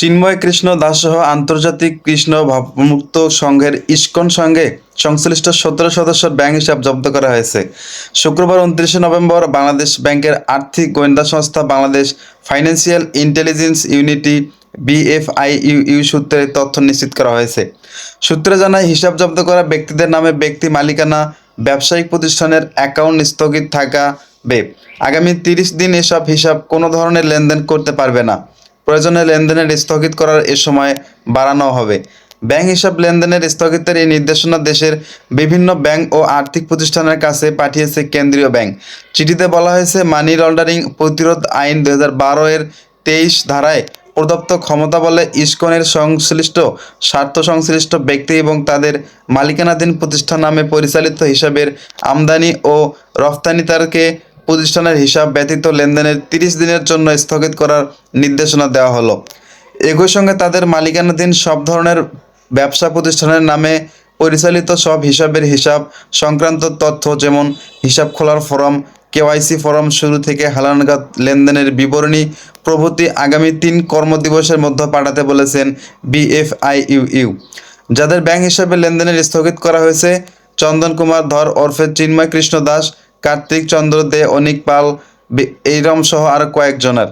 চিন্ময় কৃষ্ণ দাস সহ আন্তর্জাতিক কৃষ্ণ ভাবমুক্ত সংঘের ইস্কন সঙ্গে সংশ্লিষ্ট সতেরো সদস্যের ব্যাংক হিসাব জব্দ করা হয়েছে। শুক্রবার উনত্রিশে নভেম্বর বাংলাদেশ ব্যাংকের আর্থিক গোয়েন্দা সংস্থা Bangladesh financial intelligence unit BFIU সূত্রে তথ্য নিশ্চিত করা হয়েছে। সূত্রে জানায়, হিসাব জব্দ করা ব্যক্তিদের নামে ব্যক্তি মালিকানা, ব্যবসায়িক প্রতিষ্ঠানের অ্যাকাউন্ট স্থগিত থাকাবে। আগামী তিরিশ দিন এসব হিসাব কোনো ধরনের লেনদেন করতে পারবে না। প্রয়োজনে লেনদেনের স্থগিত করার এ সময় বাড়ানো হবে। ব্যাংক হিসাব লেনদেনের স্থগিতের এই নির্দেশনা দেশের বিভিন্ন ব্যাংক ও আর্থিক প্রতিষ্ঠানের কাছে পাঠিয়েছে কেন্দ্রীয় ব্যাংক। চিঠিতে বলা হয়েছে, মানি লন্ডারিং প্রতিরোধ আইন দু হাজার বারো এর তেইশ ধারায় প্রদত্ত ক্ষমতা বলে ইস্কনের সংশ্লিষ্ট, স্বার্থ সংশ্লিষ্ট ব্যক্তি এবং তাদের মালিকানাধীন প্রতিষ্ঠান নামে পরিচালিত হিসাবের আমদানি ও রফতানিতারকে প্রতিষ্ঠানের হিসাব ব্যতীত লেনদেনের তিরিশ দিনের জন্য স্থগিত করার নির্দেশনা দেওয়া হলো। একই সঙ্গে তাদের মালিকানাধীন সব ধরনের ব্যবসা প্রতিষ্ঠানের নামে পরিচালিত সব হিসাবের হিসাব সংক্রান্ত তথ্য যেমন হিসাব খোলার ফরম, কেওয়াইসি ফরম শুরু থেকে হালানগাদ লেনদেনের বিবরণী প্রভৃতি আগামী তিন কর্মদিবসের মধ্যে পাঠাতে বলেছেন বিএফআইইউ। যাদের ব্যাংক হিসাবে লেনদেনের স্থগিত করা হয়েছে, চন্দন কুমার ধর ওরফে চিন্ময় কৃষ্ণ দাস কার্তিক চন্দ্র দে অনিক পাল এইরম সহ আরও কয়েকজনের।